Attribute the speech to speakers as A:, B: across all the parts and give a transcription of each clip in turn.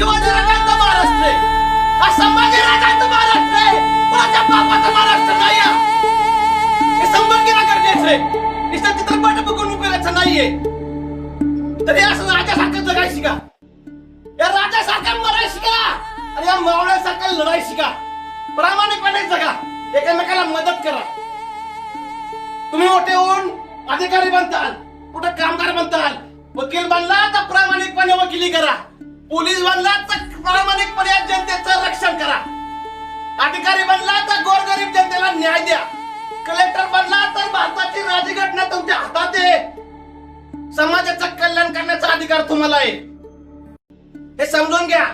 A: शिवाजी राजांचा महाराष्ट्र आहे हा संभाजी राजांचा महाराष्ट्र आहे कोणाच्या बापाचा महाराष्ट्र नाही हा. हे समजून घेणं गरजेचं आहे. नुसतं चित्रपट बघून उपयोगाचं नाहीये. तरी असं राजासारखं जगायची का? या राजासारखं मरायची का? आणि या मावळ्यासारखं लढायची का? प्रामाणिकपणे जगा. एकमेकाला मदत करा. तुम्ही मोठे होऊन अधिकारी बनताल. कुठे कामगार बनताल. वकील बनला तर प्रामाणिकपणे वकिली करा. पोलीस बनला तर प्रामाणिकपणे जनतेचं रक्षण करा. अधिकारी बनला तर गोरगरीब जनतेला न्याय द्या. कलेक्टर बनला तर भारताची राजघटना तुमच्या हातात आहे. समाजाचं कल्याण करण्याचा अधिकार तुम्हाला आहे. हे समजून घ्या.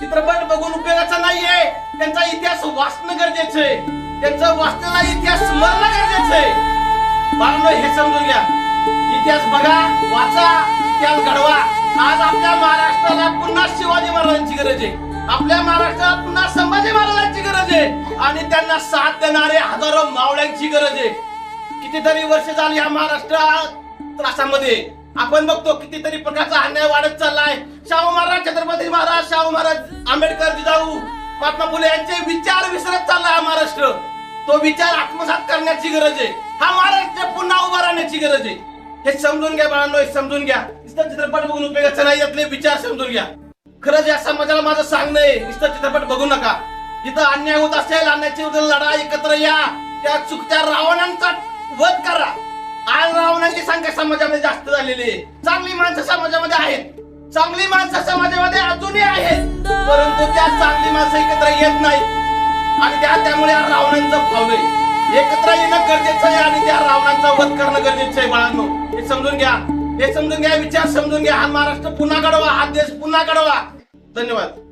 A: चित्रपट बघून उपयोगाचा नाहीये. त्यांचा इतिहास वाचणं गरजेचं आहे. त्यांचं वाचलेला इतिहास स्मरणं गरजेचं आहे. बाळांनो हे समजून घ्या. इतिहास बघा वाचा इतिहास घडवा. आज आपल्या महाराष्ट्राला पुन्हा शिवाजी महाराजांची गरज आहे. आपल्या महाराष्ट्राला पुन्हा संभाजी महाराजांची गरज आहे. आणि त्यांना साथ देणारे हजारो मावळ्यांची गरज आहे. कितीतरी वर्ष झाली या महाराष्ट्रात त्रासामध्ये. आपण बघतो कितीतरी प्रकारचा अन्याय वाढत चाललाय. शाहू महाराज छत्रपती महाराज शाहू महाराज आंबेडकर जिजाऊ महात्मा फुले यांचे विचार विसरत चाललाय हा महाराष्ट्र. तो विचार आत्मसात करण्याची गरज आहे. हा महाराष्ट्र पुन्हा उभा राहण्याची गरज आहे. हे समजून घ्या बाळांनो हे समजून घ्या. नुसतं चित्रपट बघून उपयोगाचा नाही यातले विचार समजून घ्या. खरंच या समाजाला माझं सांगणं आहे नुसतं चित्रपट बघू नका. जिथं अन्याय होत असेल अन्यायाची लढा एकत्र या त्या चुकत्या रावणांचा वध करा. आज रावणांची संख्या समाजामध्ये जास्त झालेली आहे. चांगली माणसं समाजामध्ये आहेत. चांगली माणसं समाजामध्ये अजूनही आहेत. परंतु त्या चांगली माणसं एकत्र येत नाहीत. आणि त्या त्यामुळे या रावणांचं फावलंय एकत्र येणं गरजेचं आहे आणि त्या रावणांचा वध करणं गरजेचं आहे बाळांनो. हे समजून घ्या. हे समजून घ्या विचार समजून घ्या. हा महाराष्ट्र पुन्हा घडवा हा देश पुन्हा घडवा. धन्यवाद.